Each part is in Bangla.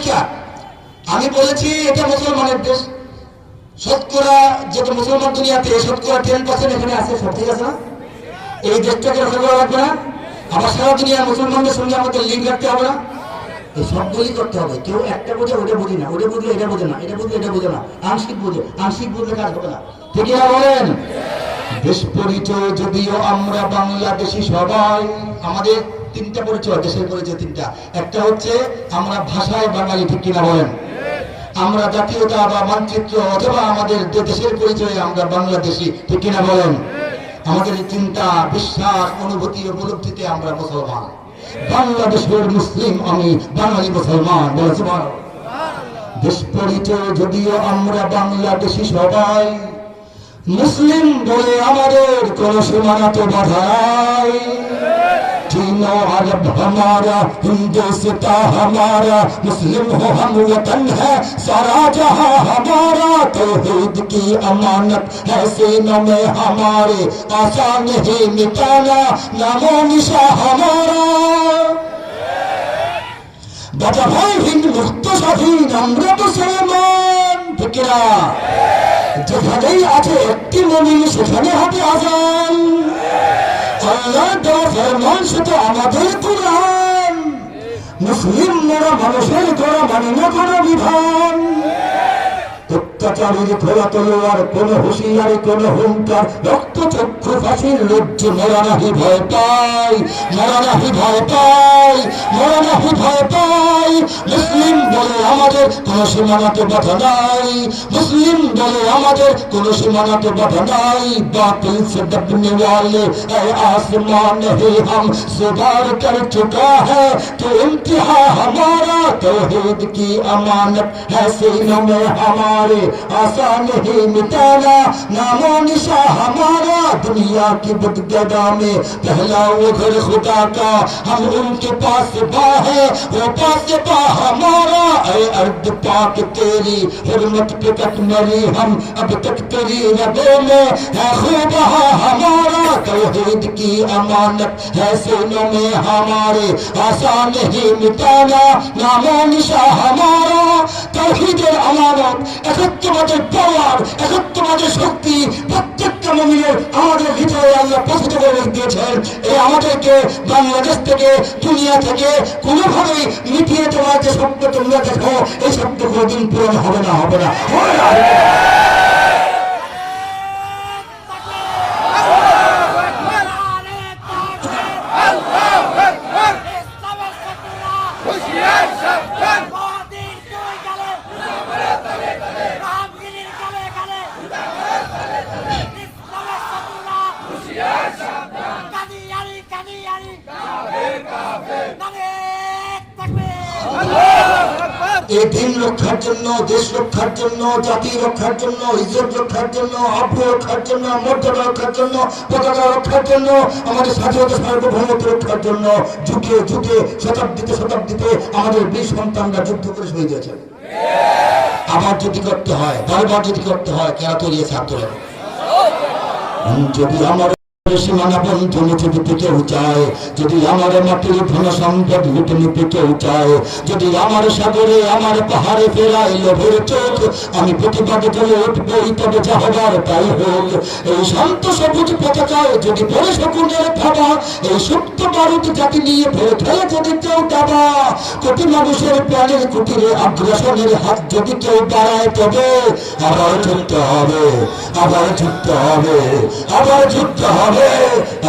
পরিষ্কার আমি বলেছি, এটা মুসলমানের দেশ। শতকরা যত মুসলমান দুনিয়াতে শতকরা টেন পার্সেন্ট এখানে আছে, সব ঠিক আছে না? এই দেশটাকে রক্ষা করা লাগবে না। আবার সারা দুনিয়ার মুসলমানদের সঙ্গে আমাদের লিঙ্ক রাখতে হবে না। এই সবগুলি করতে হবে। কেউ একটা বোঝে, ওটা বুঝি না, ওটা বুঝলে এটা বোঝে না, এটা বুঝলে এটা বোঝে না। আংশিক বোঝে, আংশিক বুঝলে কাজ হবে না। ঠিক না বলেন? দেশ পরিচয় যদিও আমরা বাংলাদেশি সবাই, আমাদের তিনটা পরিচয় দেশের পরিচয় তিনটা। একটা হচ্ছে, আমরা ভাষায় বাঙালি, ঠিক কিনা বলেন? আমরা জাতীয়তা বা মানচিত্র অথবা আমাদের দেশের পরিচয়ে আমরা বাংলাদেশি, ঠিক কিনা বলেন? আমাদের চিন্তা, বিশ্বাস, অনুভূতি, উপলব্ধিতে আমরা মুসলমান। বাংলাদেশের মুসলিম আমি বাঙালি মুসলমান বলেছি বল। দেশ পরিচয় যদিও আমরা বাংলাদেশি সবাই, মুসলিম বলে আমাদের কোন সীমানা তো বাধা چین و عرب ہمارا، ہندو ستا ہمارا، مسلم ہو ہم وطن ہے، سارا جہاں ہمارا، توحید کی امانت ہے، سینوں میں ہمارے آسان ہی مٹانا و نشا ہمارا۔ দাদা ভাই হিন্দু ভক্ত স্বাধীন আমরা তো সলমান ফিকিরা যেখানেই আছে একটি মনি সেখানে হাতে আজান আল্লাহ দেওয়া ফরমান সেটা আমাদের কোরআন মুসলিম মোরা মানুষের গড়া মানি না কোনো বিধান অত্যাচারীর খোলা তলোয়ার কোন হুঁশিয়ারি কোন হুঙ্কার রক্ত চক্ষু ফাঁসির লজ্জ মরা নাহি ভয় পাই মরা নাহি ভয় পাই মরা নাহি ভয় পাই দাও মুসলিম বলে আমাদের কোনো সীমানাতে বাধা নাই। মুসলিম বলে আমাদের কোনো সীমানাতে বাধা নাই। باطل سے دبنے والے اے آسمان ہے ہم سدار کر چکا ہے تو انتہا ہمارا توحید کی امانت ہے سینوں میں ہمارے آسان ہی مٹانا نام و نشا ہمارا دنیا کی بدگدا میں، پہلا وہ گھر خدا کا، ہم ان کے پاس با وہ پاس ہوتا ہمارا، اے ارد پاک تیری حرمت پہ تک مری ہم، اب تک تیری رگوں میں ہے خوبہ ہمارا۔ توحید کی امانت ہے سینوں میں ہمارے، آسان ہی مٹانا، نام و نشا ہمارا۔ توحید امانت، اخت مجھے پوار اخت مجھے شکتی بھکت প্রত্যেকটা মমিনের আমাদের ভিতরে আল্লাহ প্রশ্ন করে দিয়েছেন। এই আমাদেরকে বাংলাদেশ থেকে, দুনিয়া থেকে কোনোভাবেই মিটিয়ে তোমার যে শব্দ তোমরা দেখো, এই শব্দ কোনোদিন পূরণ হবে না হবে না। এই দিন রক্ষার জন্য দেশ রক্ষার জন্য জাতি রক্ষার জন্য ইজ্জত রক্ষার জন্য আব্রু রক্ষার জন্য মর্যাদা রক্ষার জন্য পতাকা রক্ষার জন্য আমাদের স্বাধীনতা সার্বভৌমত্ব রক্ষার জন্য যুগে যুগে শতাব্দীতে শতাব্দীতে আমাদের বীর সন্তানরা যুদ্ধ করে শহীদ হয়েছে। আবার যদি করতে হয় বারবার যদি করতে হয় কেন তৈরি ছাত্র যদি আমার কেউ চায়, যদি আমার মাটির ধন সম্পদ লুটে কেউ চায়, যদি আমার সাগরে আমার পাহাড়ে ফেরাই লোভের চোখ, আমি প্রতিবাদ করে উঠবই, তবে যা হবার তাই হোক। এই শান্ত সবুজ পতাকায় যদি পড়ে শকুনের থাবা এই সুপ্ত বারুদ জাতি নিয়ে ভরে খেলে যদি কেউ দাবা, কোটি মানুষের প্রাণের কুটিরে আগ্রাসনের হাত যদি কেউ দাঁড়ায় তবে আবার যুদ্ধ হবে, আবার যুদ্ধ হবে, আবার যুদ্ধ হবে।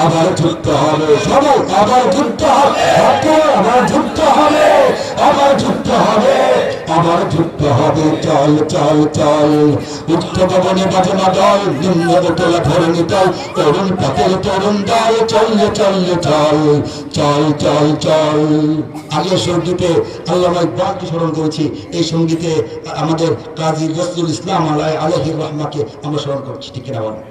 আবার যুদ্ধ হবে। সবাই আবার যুদ্ধ হবে। আবার যুদ্ধ হবে। আবার যুদ্ধ হবে। আবার যুদ্ধ হবে। চল চল চল। উচ্চ ভবনে বাজনা দল, নিম্ন তোলা ধরণী দল। তরুণ পাতের তরুণ দল, চললে চললে চল। চল চল চল। আগে সঙ্গীতে আল্লাহ ইকবালকে স্মরণ করেছি। এই সঙ্গীতে আমাদের কাজী রসুল ইসলাম আলাই আলহির রহমাকে আমরা স্মরণ করছি। ঠিক কিনা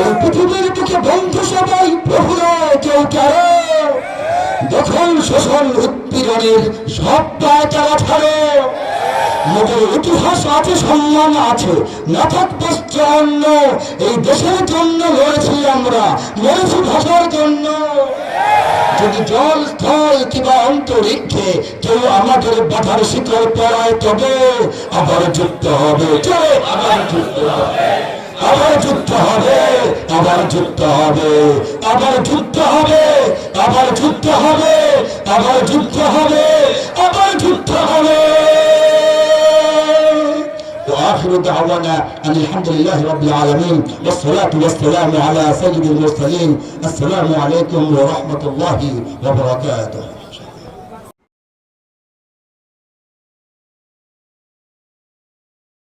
এই পৃথিবীর বুকে বন্ধু সবাই প্রভু নয় কেউ কারও দখল শোষণ উৎপীড়নের সব পায় তারা ছাড়ো মোদের ইতিহাস আছে, সম্মান আছে, না থাকবে অন্য। এই দেশের জন্য লড়েছি আমরা, লড়েছি ভাষার জন্য। যদি জল, স্থল কিংবা অন্তরিক্ষে কেউ আমাদের বাধার শিকড় পড়ায় তবে আবার যুদ্ধ হবে। আবার যুদ্ধ হবে। আবার যুদ্ধ হবে আবার যুদ্ধ হবে আবার যুদ্ধ হবে আবার যুদ্ধ হবে আবার যুদ্ধ হবে আবার যুদ্ধ হবে وآخر دعوانا أن الحمد لله رب العالمين والصلاة والسلام على سيد المرسلين السلام عليكم ورحمة الله وبركاته